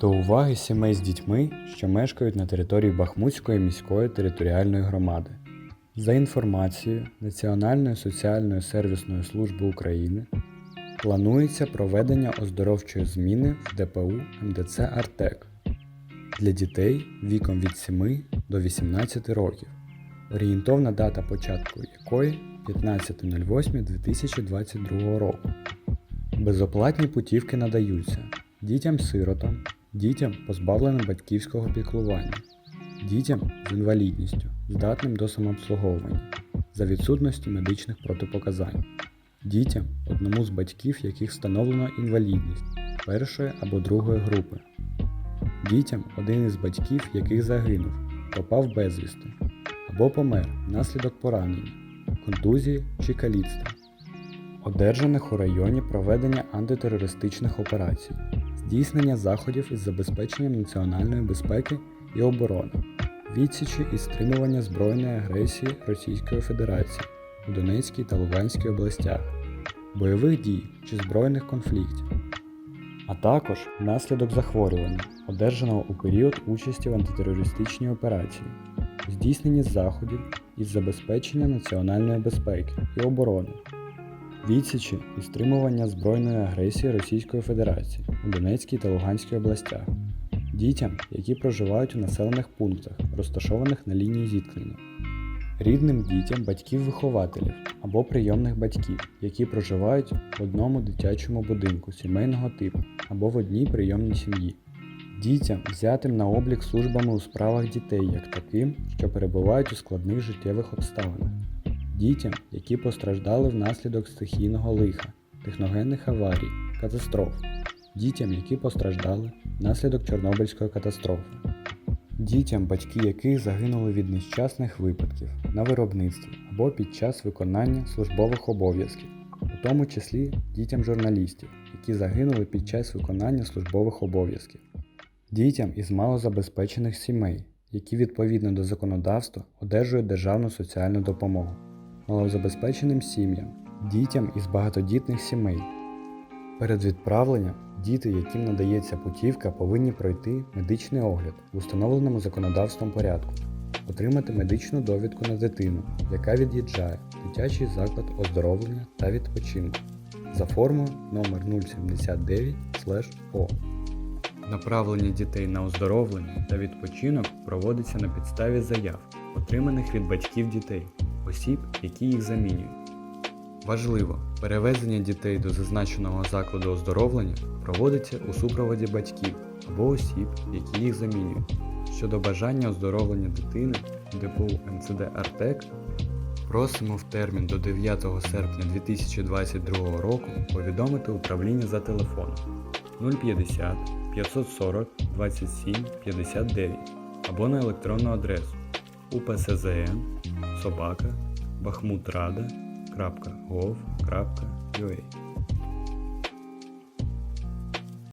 До уваги сімей з дітьми, що мешкають на території Бахмутської міської територіальної громади. За інформацією Національної соціальної сервісної служби України планується проведення оздоровчої зміни в ДПУ МДЦ Артек для дітей віком від 7 до 18 років, орієнтовна дата початку якої 15.08.2022 року. Безоплатні путівки надаються дітям-сиротам, дітям, позбавленим батьківського піклування, дітям з інвалідністю, здатним до самообслуговування, за відсутності медичних протипоказань, дітям, одному з батьків, яких встановлено інвалідність першої або другої групи, дітям, один із батьків, яких загинув, пропав безвісти або помер внаслідок поранення, контузії чи каліцтва одержаних у районі проведення антитерористичних операцій, здійснення заходів із забезпеченням національної безпеки і оборони, відсічі і стримування збройної агресії Російської Федерації у Донецькій та Луганській областях, бойових дій чи збройних конфліктів, а також внаслідок захворювання, одержаного у період участі в антитерористичній операції, здійснення заходів із забезпечення національної безпеки і оборони відсічі і стримування збройної агресії Російської Федерації у Донецькій та Луганській областях, дітям, які проживають у населених пунктах, розташованих на лінії зіткнення, рідним дітям батьків-вихователів або прийомних батьків, які проживають в одному дитячому будинку сімейного типу або в одній прийомній сім'ї. Дітям, взятим на облік службами у справах дітей як таким, що перебувають у складних життєвих обставинах дітям, які постраждали внаслідок стихійного лиха, техногенних аварій, катастроф, дітям, які постраждали внаслідок Чорнобильської катастрофи, дітям, батьки яких загинули від нещасних випадків на виробництві або під час виконання службових обов'язків, у тому числі дітям журналістів, які загинули під час виконання службових обов'язків, дітям із малозабезпечених сімей, які відповідно до законодавства одержують державну соціальну допомогу малозабезпеченим сім'ям, дітям із багатодітних сімей. Перед відправленням діти, яким надається путівка, повинні пройти медичний огляд в установленому законодавством порядку, отримати медичну довідку на дитину, яка від'їжджає дитячий заклад оздоровлення та відпочинку за формою номер 079 о Направлення дітей на оздоровлення та відпочинок проводиться на підставі заяв, отриманих від батьків дітей осіб, які їх замінюють. Важливо, перевезення дітей до зазначеного закладу оздоровлення проводиться у супроводі батьків або осіб, які їх замінюють. Щодо бажання оздоровлення дитини ДПУ МЦД Артек, просимо в термін до 9 серпня 2022 року повідомити управління за телефоном 050 540 27 59 або на електронну адресу упсзн собака бахмутрада.gov.ua